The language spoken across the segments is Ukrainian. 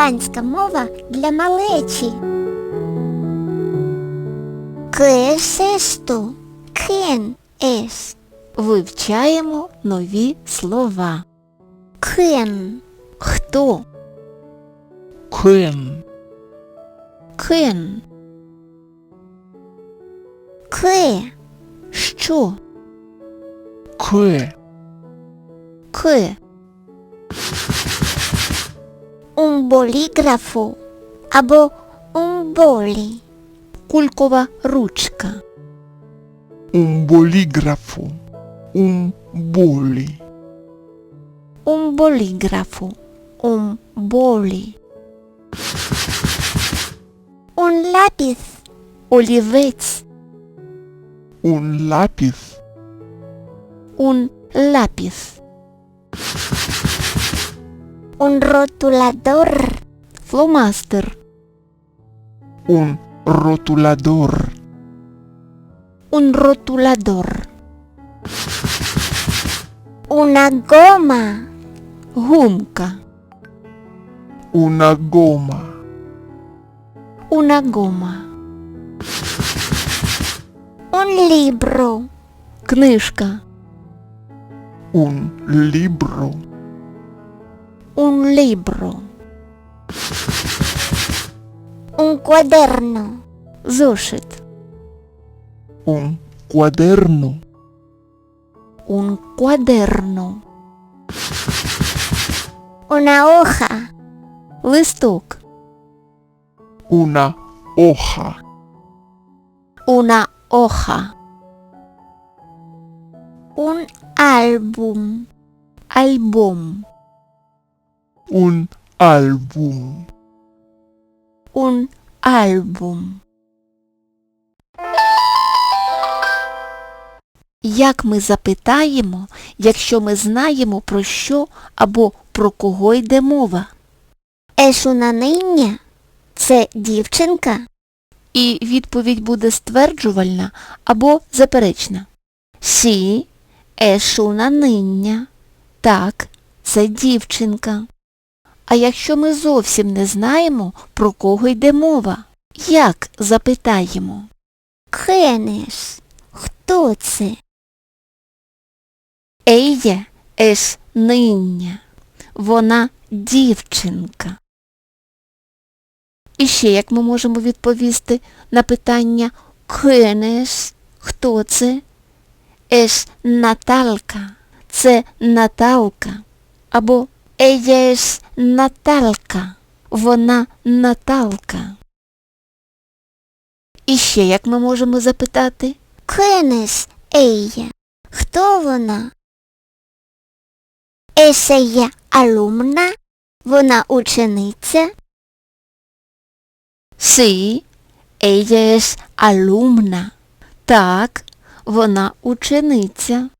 Іспанська мова для малечі. ¿Qué es esto? ¿Quién es? Вивчаємо нові слова. ¿Quién? Хто? ¿Quién? Кен. ¿Qué? Що? ¿Qué? Ке. Un bolígrafo або un boli. Кулькова ручка. Un bolígrafo. Un boli. Un боліграфу. Un болі. Un lápiz. Олівець. Un lápiz. Un lápiz. Un rotulador. Фломастер. Un rotulador. Un rotulador. Una goma. Гумка. Una goma. Una гома. Un libro. Книжка. Un libro. Un libro. Un cuaderno. Зошит. Un cuaderno. Un cuaderno. Una hoja. Листок. Una hoja. Una hoja. Un álbum. Альбом. Un álbum. Un альбом. Як ми запитаємо, якщо ми знаємо про що або про кого йде мова? Una. Це дівчинка. І відповідь буде стверджувальна або заперечна. Сі, una. Так, це дівчинка. А якщо ми зовсім не знаємо, про кого йде мова, як запитаємо? ¿Quién es? Хто це? Ella es niña. Вона дівчинка. І ще як ми можемо відповісти на питання «Quién es?» Хто це? Es Наталка. Це Наталка. Або Ella es Наталка. Вона Наталка. І ще як ми можемо запитати ¿Quién es ella? Хто вона? Ella alumna? Вона учениця? Sí, ella es alumna. Так, вона учениця.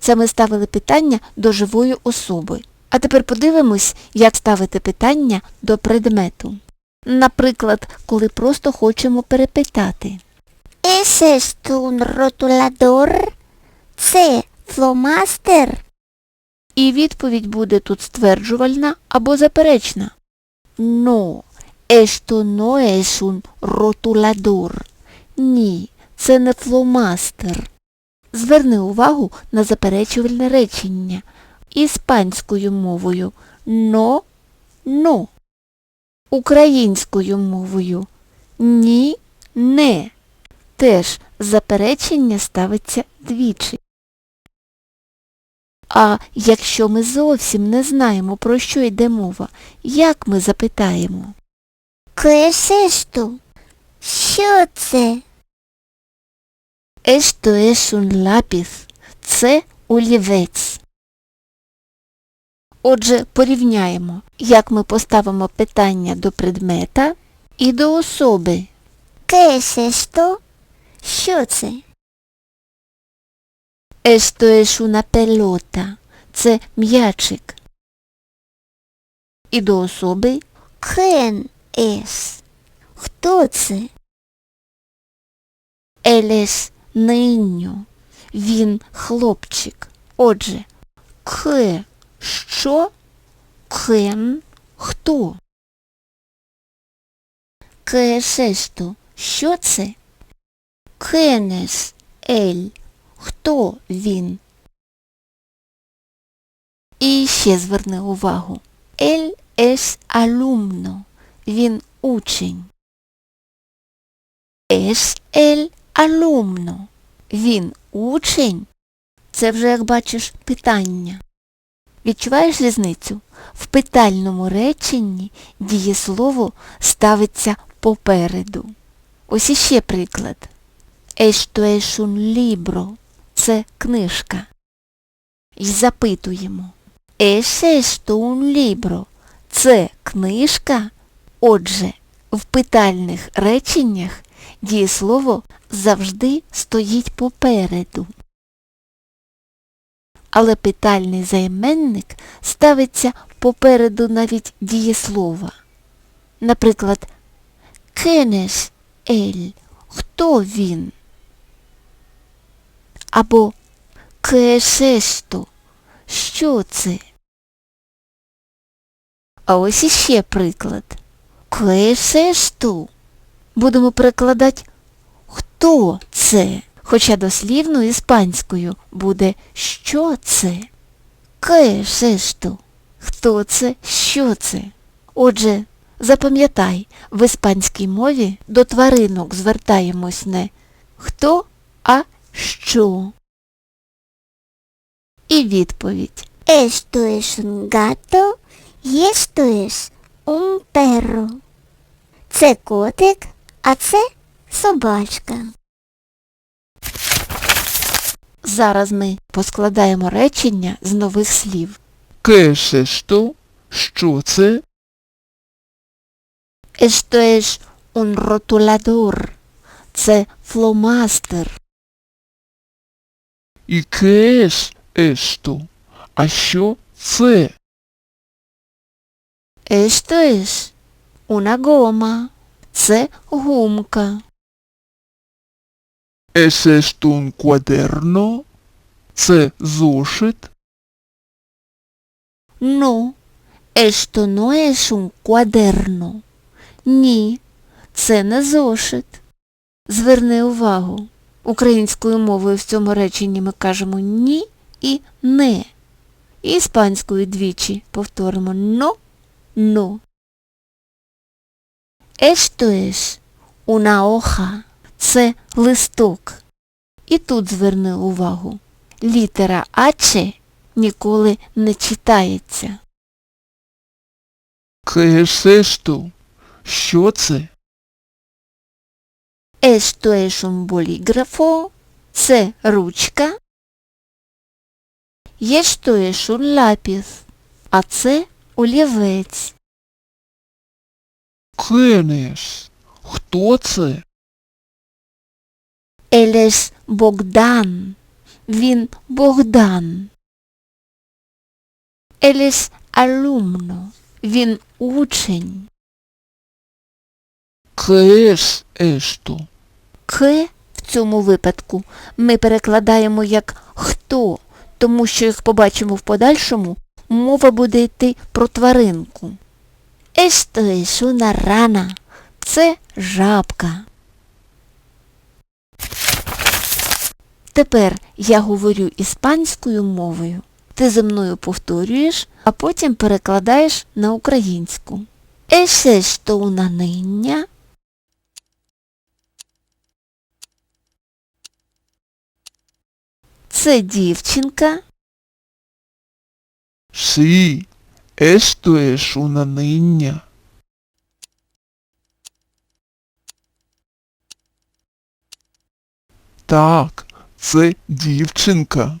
Це ми ставили питання до живої особи. А тепер подивимось, як ставити питання до предмету. Наприклад, коли просто хочемо перепитати. ¿Es esto un rotulador? Це фломастер? І відповідь буде тут стверджувальна або заперечна. No, esto no es un rotulador. Ні, це не фломастер. Зверни увагу на заперечувальне речення іспанською мовою но, но. Українською мовою ні, не. Теж заперечення ставиться двічі. А якщо ми зовсім не знаємо, про що йде мова, як ми запитаємо? ¿Qué? Що це? Esto es un lápiz. Це олівець. Отже, порівняємо, як ми поставимо питання до предмета і до особи. ¿Qué es esto? Що це? Esto es una pelota. Це м'ячик. І до особи ¿Quién es? Хто це? Él es niño. Він хлопчик. Отже, к що, кен, хто? ¿Qué es esto? Що це? ¿Quién es él? Хто він? І ще зверни увагу. Él es alumno. Він учень. Es el alumno. Він учень. Це вже, як бачиш, питання. Відчуваєш різницю? В питальному реченні дієслово ставиться попереду. Ось іще приклад. Es un. Це книжка. І запитуємо. Un libro? Це книжка? Отже, в питальних реченнях дієслово завжди стоїть попереду. Але питальний займенник ставиться попереду навіть дієслова. Наприклад, «Quién es él?» Хто він? Або «Qué es esto?» Що це? А ось іще приклад. «Qué es esto?» Будемо перекладати «Хто це?» Хоча дослівно іспанською буде «Що це?» «Qué es esto?» Хто це? Що це? Отже, запам'ятай, в іспанській мові до тваринок звертаємось не хто, а що. І відповідь. Esto es un gato y un perro. Це котик, а це собачка. Зараз ми поскладаємо речення з нових слів. ¿Qué es? Що це? Esto es un rotulador. Це фломастер. ¿Y qué es esto? А що це? Esto es una goma. Це гумка. ¿Es esto un cuaderno? Це зошит? No, esto no es un cuaderno. Ні, це не зошит. Зверни увагу. Українською мовою в цьому реченні ми кажемо ні і не. Іспанською двічі повторимо но, но. Esto es una hoja. Це листок. І тут зверни увагу. Літера H ніколи не читається. ¿Qué? Що це? Es un. Це ручка. Un lápiz. А це олівець. ¿Quién es? Хто це? Es Богдан. Він Богдан. Es alumno. Він учень. ¿Qué es esto? К в цьому випадку ми перекладаємо як хто, тому що, як побачимо в подальшому, мова буде йти про тваринку. Esto es una rana. Це жабка. Тепер я говорю іспанською мовою. Ти зі мною повторюєш, а потім перекладаєш на українську. Es esto una niña? Це дівчинка. Sí, esto es una niña. Так, це дівчинка.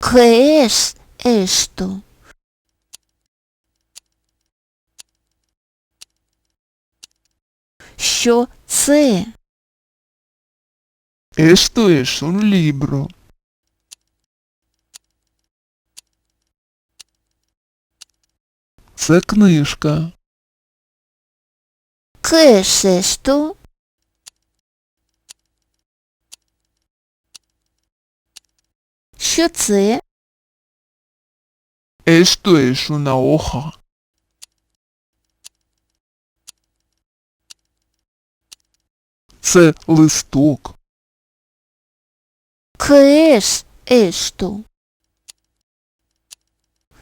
¿Qué es esto? Що це? Esto es un libro. Це книжка. ¿Qué es esto? Що це? Esto es una hoja. Це листок. ¿Qué es esto?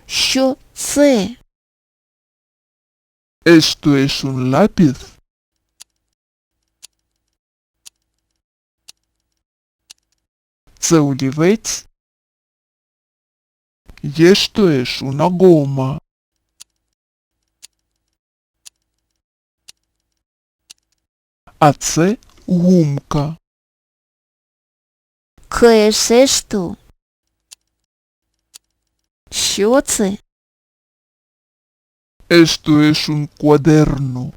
Що це? Esto es un lápiz. Це олівець. Esto es una goma. А це гумка. ¿Qué es esto? Що це? Esto es un cuaderno.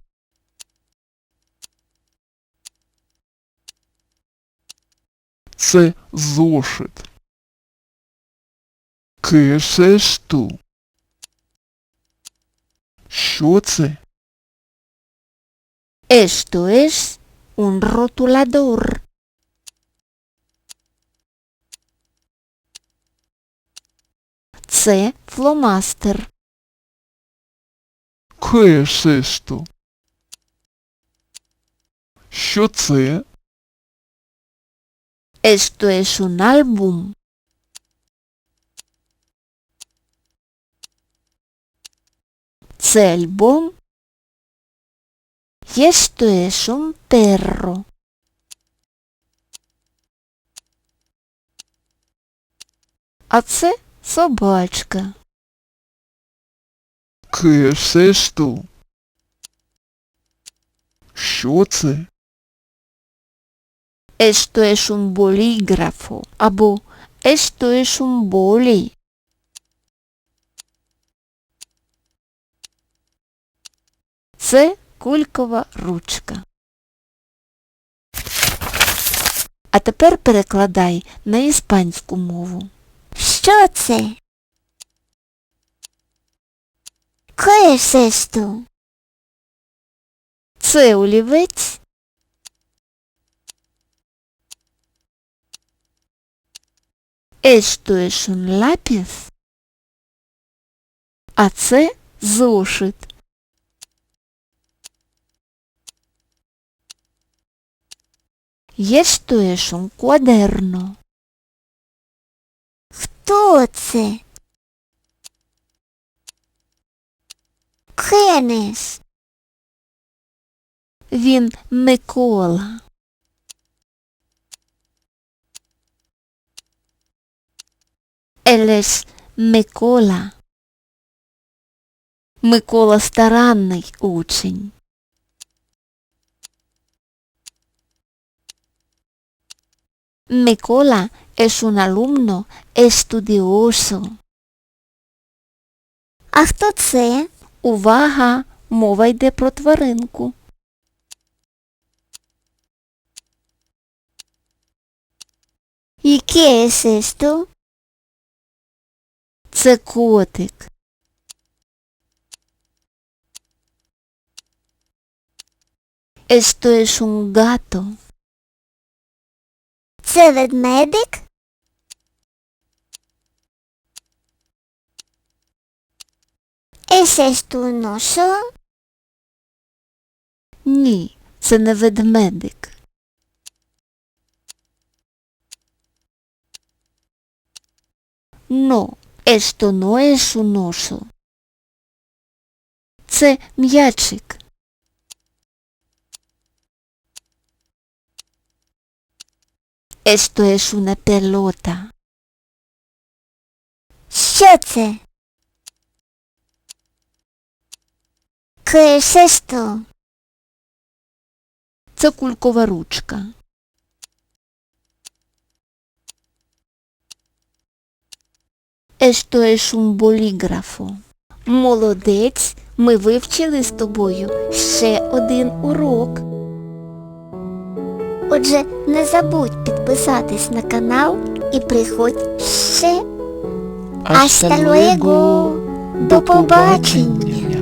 Це зошит. ¿Qué es esto? Що це? Esto es un rotulador. Це фломастер. ¿Qué es esto? Що це? Esto es un álbum. Це es un perro. А це собачка. ¿Qué es esto? Що це? Esto es un bolígrafo. Або esto es un boli. Це кулькова ручка. А тепер перекладай на іспанську мову. Що це? ¿Qué es? Це олівець. Esto es un lápiz. А це зошит. Esto es un cuaderno. Хто це? ¿Quién es? Він Микола. Él es Микола. Микола старанний учень. Микола es un alumno estudioso. А хто це? Увага! Мова йде про тваринку. ¿Y qué es esto? Це котик. Esto es un gato. Це ведмедик? ¿Es esto un oso? Ні, це не ведмедик. No, esto no es un. Це м'ячик. Esto es una pelota. Що це? ¿Qué es esto? Це кулькова ручка. Esto es un bolígrafo. Молодець, ми вивчили з тобою ще один урок. Отже, не забудь підписатись на канал і приходь ще. Hasta luego. До побачення.